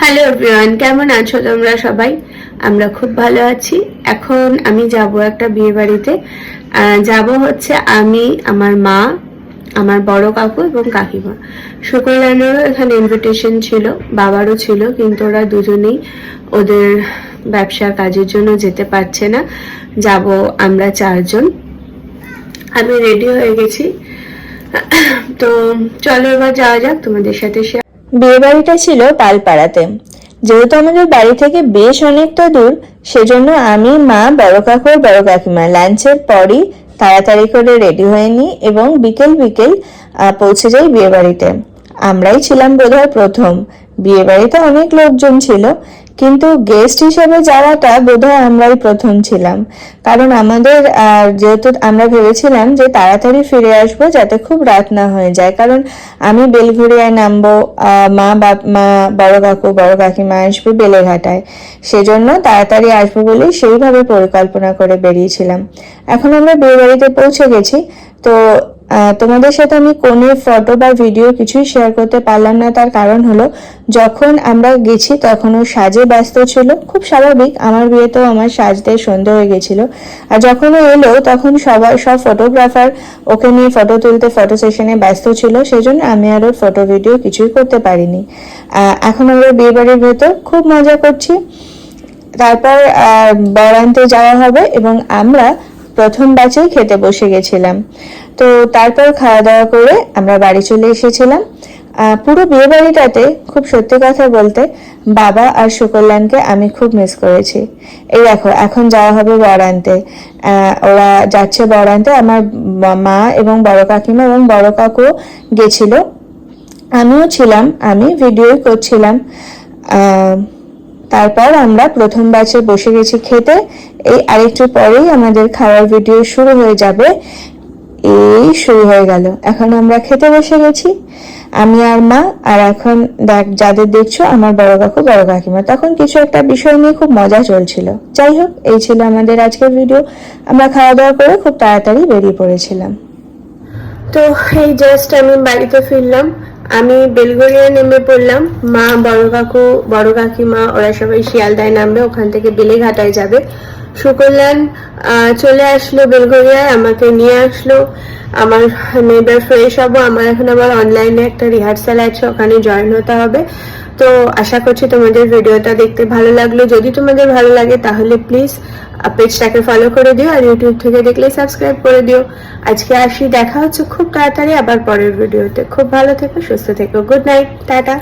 Hello everyone কেমন আছো তোমরা সবাই? আমরা খুব ভালো আছি। এখন আমি যাব একটা বিয়ে বাড়িতে যাব হচ্ছে আমি, আমার মা, আমার বড় কাকু এবং কাকিমা। শুক্রবারেরও এখানে ইনভিটেশন ছিল, বাবারও ছিল, কিন্তু ওরা দুজনেই ওদের ব্যবসার কাজের জন্য যেতে পারছে না। যাব আমরা চারজন। আমি রেডি হয়ে গেছি। তো চলো এবার যাওয়া যাক, তোমাদের সাথে বিয়ে বাড়িটা ছিল পালপাড়াতে যেহেতু আমাদের বাড়ি থেকে বেশ অনেকটা দূর, সেজন্য আমি, মা, বড় কাকু আর বড় কাকিমা লাঞ্চের পরই তাড়াতাড়ি করে রেডি হয়ে নিই এবং বিকেল বিকেল পৌঁছে যাই বিয়ে বাড়িতে আমরাই ছিলাম বোধহয় প্রথম। বিয়ে বাড়িতে অনেক লোকজন ছিল। কিন্তু গেস্ট হিসেবে যাওয়াটা বোধহয় আমরাই প্রথম ছিলাম। কারণ আমাদের যেহেতু আমরা ভেবেছিলাম যে তাড়াতাড়ি ফিরে আসব যাতে খুব রাত না হয়ে যায়। কারণ আমি বেলঘুরিয়ায় নামবো মা বাপ, মা, বড় কাকু, বড় কাকিমা আসবে বেলেঘাটায়। সেজন্য তাড়াতাড়ি আসব বলেই সেইভাবে পরিকল্পনা করে বেরিয়েছিলাম। এখন আমরা বিয়ে বাড়িতে পৌঁছে গেছি। তো তোমাদের সাথে আমি কোনো ফটো বা ভিডিও কিছুই শেয়ার করতে পারলাম না। তার কারণ হলো, যখন আমরা গেছি তখন ও সাজে ব্যস্ত ছিল। খুব স্বাভাবিক, আমার বিয়েতেও আমার সাজতে সন্ধে হয়ে গেছিল। আর যখন ও এলো, তখন সবাই সব ফটোগ্রাফার ওকে নিয়ে ফটো তুলতে ফটো সেশনে ব্যস্ত ছিল। সেজন্য আমি আর ওর ফটো ভিডিও কিছুই করতে পারিনি। এখন আমরা বিয়ে বাড়ির ভেতর খুব মজা করছি। তারপর বরান্তে যাওয়া হবে এবং আমরা প্রথম ব্যাচেই খেতে বসে গেছিলাম। তো তারপর খাওয়া দাওয়া করে আমরা বাড়ি চলে এসেছিলাম। পুরো বিয়ে বাড়িটাতে খুব সত্যি কথা বলতে বাবা আর সুকল্যাণকে আমি খুব মিস করেছি। এই দেখো, এখন যাওয়া হবে বরান্তে। ওরা যাচ্ছে বরান্তে, আমার মা এবং বড় কাকিমা এবং বড় কাকু গেছিল। আমিও ছিলাম, আমি ভিডিও করছিলাম। তারপর আমরা প্রথম ব্যাচে বসে গেছি খেতে। এই আরেকটু পরেই আমাদের খাওয়ার ভিডিও শুরু হয়ে যাবে। এই শুরু হয়ে গেল। এখন আমরা খেতে বসে গেছি। আমি আর মা, আর এখন দেখ, যাদের দেখছ, আমার বড় কাকু, বড় কাকিমা। তখন কিছু একটা বিষয় নিয়ে খুব মজা চলছিল। যাই হোক, এই ছিল আমাদের আজকের ভিডিও আমরা খাওয়া দাওয়া করে খুব তাড়াতাড়ি বেরিয়ে পড়েছিলাম। তো, এই জাস্ট আমি বাড়িতে ফিরলাম। আমি বেলগড়িয়া নেমে পড়লাম। মা, বড় কাকু, বড় কাকিমা, ওরা সবাই শিয়ালদায় নামবে, ওখান থেকে বেলেঘাটায় যাবে। সুকল্যাণ চলে আসলো বেলগড়িয়ায়, আমাকে নিয়ে আসলো। আমার আমি এবার ফ্রেশ হব, আমার এখন আবার অনলাইনে একটা রিহার্সাল আছে, ওখানে জয়েন হতে হবে। তো আশা করছি তোমাদের ভিডিওটা দেখতে ভালো লাগল। যদি তোমাদের ভালো লাগে তাহলে প্লিজ পেজটাকে ফলো করে দিও আর ইউটিউব থেকে দেখলে সাবস্ক্রাইব করে দিও। আজকে আসি, দেখা হচ্ছে খুব তাড়াতাড়ি আবার পরের ভিডিওতে খুব ভালো থেকো, সুস্থ থেকো। Good night tata.